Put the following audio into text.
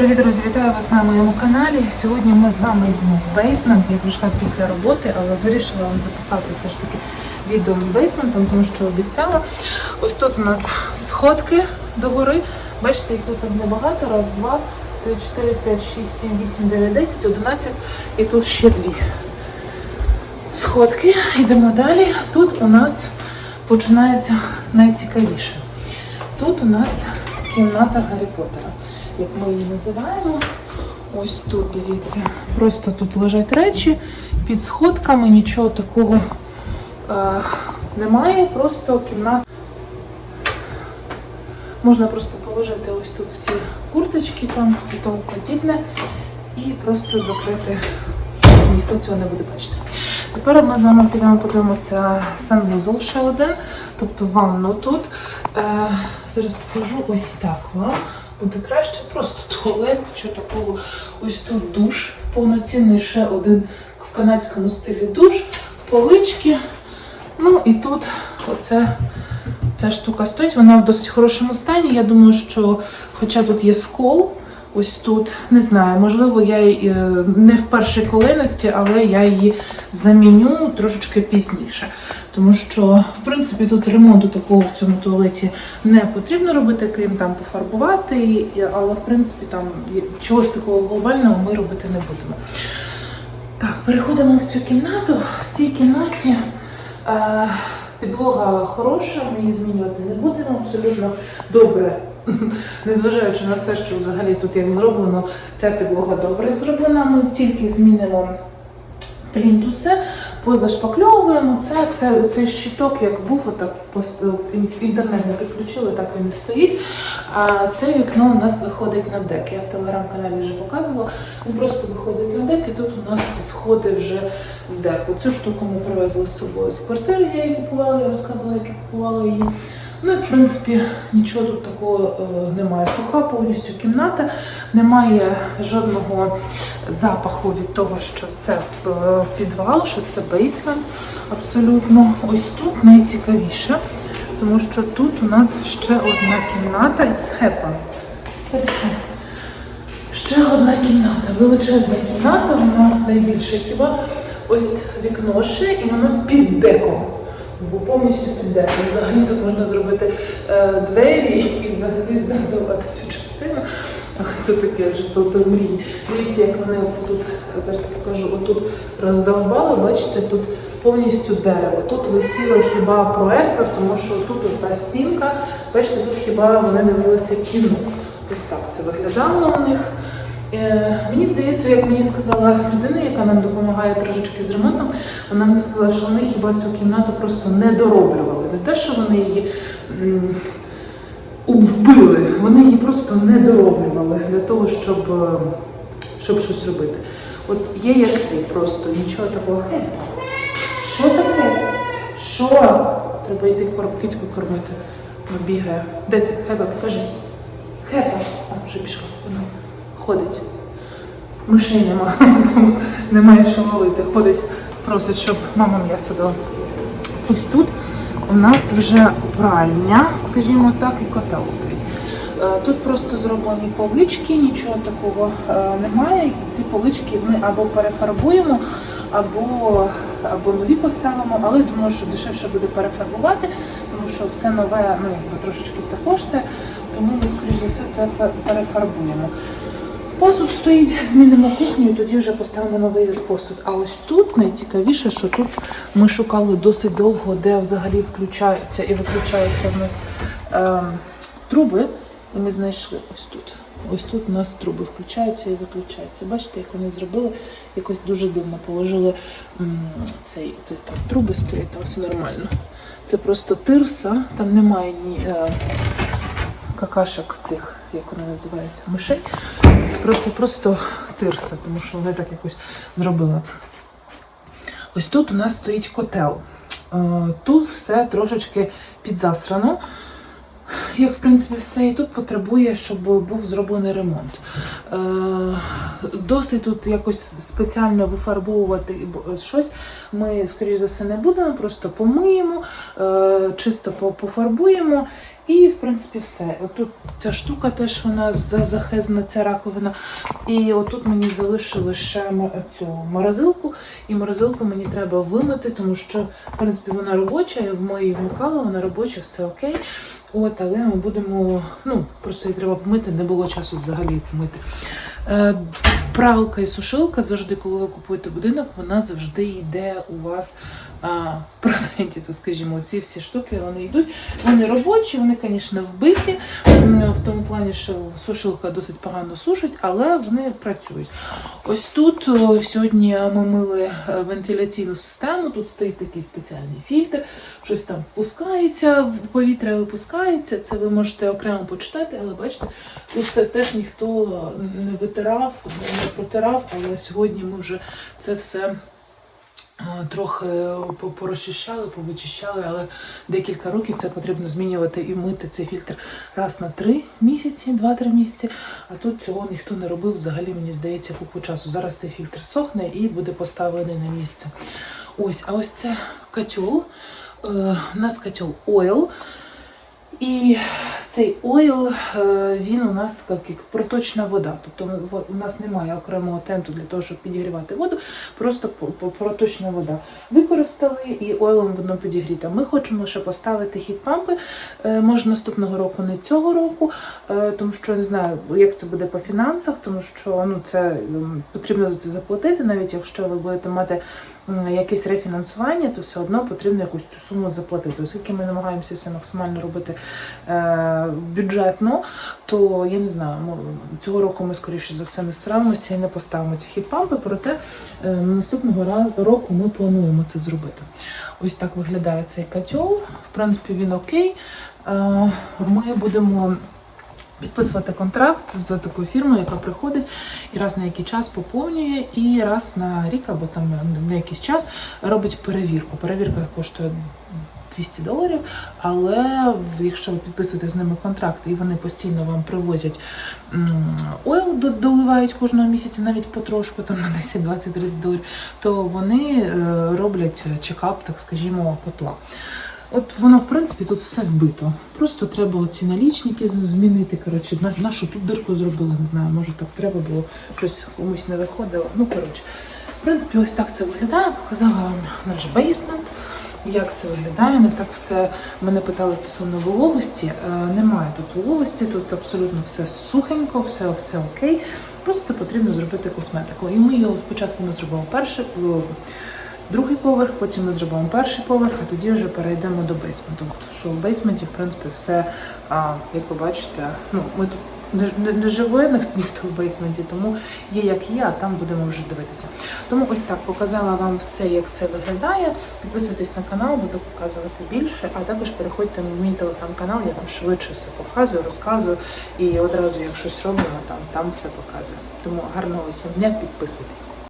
Привіт, друзі! Вітаю вас на моєму каналі. Сьогодні ми з вами йдемо в бейсмент. Я прийшла після роботи, але вирішила вам записати все ж таки відео з бейсментом, тому що обіцяла. Ось тут у нас сходки до гори. Бачите, їх тут небагато. Раз, два, три, чотири, п'ять, шість, сім, вісім, дев'ять, десять, одинадцять. І тут ще дві сходки. Йдемо далі. Тут у нас починається найцікавіше. Тут у нас кімната Гаррі Поттера, як ми її називаємо. Ось тут, дивіться, просто тут лежать речі під сходками, нічого такого е, немає, просто кімната. Можна просто положити ось тут всі курточки там і тому подібне, і просто закрити, ніхто цього не буде бачити. Тепер ми з вами підемо подивимося санвузол ще один, тобто ванну тут. Е, зараз покажу ось так вам. Буде краще, просто туалет, що такого. Ось тут душ, повноцінний ще один в канадському стилі душ, полички. Ну і тут оце ця штука стоїть, вона в досить хорошому стані. Я думаю, що хоча тут є скол, ось тут, не знаю, можливо, я її е, не в першій kolejності, але я її заміню трошечки пізніше. Тому що, в принципі, тут ремонту такого в цьому туалеті не потрібно робити, крім там пофарбувати, але в принципі там чогось такого глобального ми робити не будемо. Так, переходимо в цю кімнату. В цій кімнаті е, підлога хороша, ми її змінювати не будемо. Абсолютно добре. Незважаючи на все, що взагалі тут як зроблено, ця підлога добре зроблена. Ми тільки змінимо плінтуси, позашпакльовуємо це, це цей щиток, як був, отак інтернет не підключили, так він і стоїть. А це вікно у нас виходить на дек. Я в телеграм-каналі вже показувала. Він просто виходить на дек, і тут у нас сходи вже з деку. Цю штуку ми привезли з собою з квартири, я її купувала, я розказувала, як я купувала її. Ну в принципі нічого тут такого е, немає. Суха повністю кімната, немає жодного запаху від того, що це е, підвал, що це бейсмент. Абсолютно ось тут найцікавіше, тому що тут у нас ще одна кімната. Хепа. Ще одна кімната, величезна кімната, вона найбільша хіба. Ось вікно ще, і воно під деком. Бо повністю під деком. Взагалі тут можна зробити е, двері і взагалі знизувати цю частину. Це таке вже то, то мрії. Дивіться, як вони оце тут зараз покажу. Отут роздовбали, бачите, тут повністю дерево. Тут висіло хіба проектор, тому що тут та стінка. Бачите, тут хіба вони дивилися кіно. Ось так це виглядало у них. Е, мені здається, як мені сказала людина, яка нам допомагає трошечки з ремонтом, вона мені сказала, що вони хіба цю кімнату просто не дороблювали. Не те, що вони її вбили, вони її просто не дороблювали для того, щоб, е, щоб щось робити. От є як є, просто нічого такого. Хе, що таке? Що? Треба йти кицьку кормити. Бігає. Де ти? Хеба, покажись. Хепа. А, вже пішла. Ходить. Мишей нема, тому немає що ловити. Ходить, просить, щоб мама м'ясо дала. Ось тут у нас вже пральня, скажімо так, і котел стоїть. Е, Тут просто зроблені полички, нічого такого е, немає. Ці полички ми або перефарбуємо, або, або нові поставимо, але думаю, що дешевше буде перефарбувати, тому що все нове, ну якби трошечки це коштує, тому ми, скоріш за все, це перефарбуємо. Посуд стоїть, змінимо кухню і тоді вже поставимо новий посуд. А ось тут найцікавіше, що тут ми шукали досить довго, де взагалі включаються і виключаються в нас ем, труби. І ми знайшли ось тут. Ось тут у нас труби включаються і виключаються. Бачите, як вони зробили якось дуже дивно. Положили цей там труби стоять, там все нормально. Це просто тирса, там немає ні е, какашок цих, як вони називаються, мишей. Просто просто тирса, тому що вони так якось зробили. Ось тут у нас стоїть котел. Е, Тут все трошечки підзасрано. Як в принципі все, і тут потребує, щоб був зроблений ремонт. Е, досить тут якось спеціально вифарбовувати щось. Ми, скоріш за все, не будемо, просто помиємо, е, чисто пофарбуємо І, в принципі, все. Отут ця штука теж вона за- захезна, ця раковина. І отут мені залишили ще цю морозилку. І морозилку мені треба вимити, тому що, в принципі, вона робоча, я в моїй вмикала, вона робоча, все окей. От, але ми будемо, ну, просто її треба помити, не було часу взагалі помити. Е, пралка і сушилка завжди, коли ви купуєте будинок, вона завжди йде у вас а, в презенті, то скажімо, ці всі штуки вони йдуть. Вони робочі, вони, звісно, вбиті, плані, що сушилка досить погано сушить, але вони працюють. Ось тут сьогодні ми мили е, вентиляційну систему, тут стоїть такий спеціальний фільтр, щось там впускається, повітря випускається. Це ви можете окремо почитати, але бачите, тут це теж ніхто не витирав, не протирав, але сьогодні ми вже це все. Е, Трохи по- порозчищали, повичищали, але декілька років це потрібно змінювати і мити цей фільтр раз на три місяці, два-три місяці. А тут цього ніхто не робив. Взагалі, мені здається, купу часу. Зараз цей фільтр сохне і буде поставлений на місце. Ось, а ось це котел. Е, у нас котел ойл. І цей ойл, е, він у нас як, проточна вода. Тобто у нас немає окремого тенту для того, щоб підігрівати воду, просто проточна вода. Використали і ойлом воно підігріта. Ми хочемо ще поставити хіт-пампи. Е, Може наступного року, не цього року, е, тому що я не знаю, як це буде по фінансах, тому що ну, це ем, потрібно за це заплатити, навіть якщо ви будете мати якесь рефінансування, то все одно потрібно якусь цю суму заплатити. Оскільки ми намагаємося все максимально робити е, бюджетно, то я не знаю, цього року ми скоріше за все не справимося і не поставимо ці хіт-пампи, проте е, наступного разу року ми плануємо це зробити. Ось так виглядає цей котел. В принципі, він окей. Е, Ми будемо. Підписувати контракт з такою фірмою, яка приходить і раз на який час поповнює, і раз на рік або там на якийсь час робить перевірку. Перевірка коштує 200 доларів, але якщо ви підписуєте з ними контракт і вони постійно вам привозять ойл, доливають кожного місяця, навіть потрошку, там на 10, 20, 30 доларів, то вони е, роблять чекап, так скажімо, котла. От воно, в принципі, тут все вбито. Просто треба оці налічники змінити. Коротше, на, нашу тут дирку зробили, не знаю, може так треба було, щось комусь не виходило. Ну, коротше, в принципі, ось так це виглядає. Показала вам наш бейсмент. Як це виглядає? Не так все мене питали стосовно вологості. Е, немає тут вологості, тут абсолютно все сухенько, все, все окей. Просто потрібно зробити косметику. І ми його спочатку ми зробимо перший, о, другий поверх, потім ми зробимо перший поверх, а тоді вже перейдемо до бейсменту. Тому що в бейсменті, в принципі, все, а, як ви бачите, ну ми тут. Не, не, живе ніхто в бейсменті, тому є як є, а там будемо вже дивитися. Тому ось так показала вам все, як це виглядає. Підписуйтесь на канал, буду показувати більше, а також переходьте на мій телеграм-канал, я там швидше все показую, розказую і одразу, як щось роблю, там, там все показую. Тому гарного всім дня, підписуйтесь.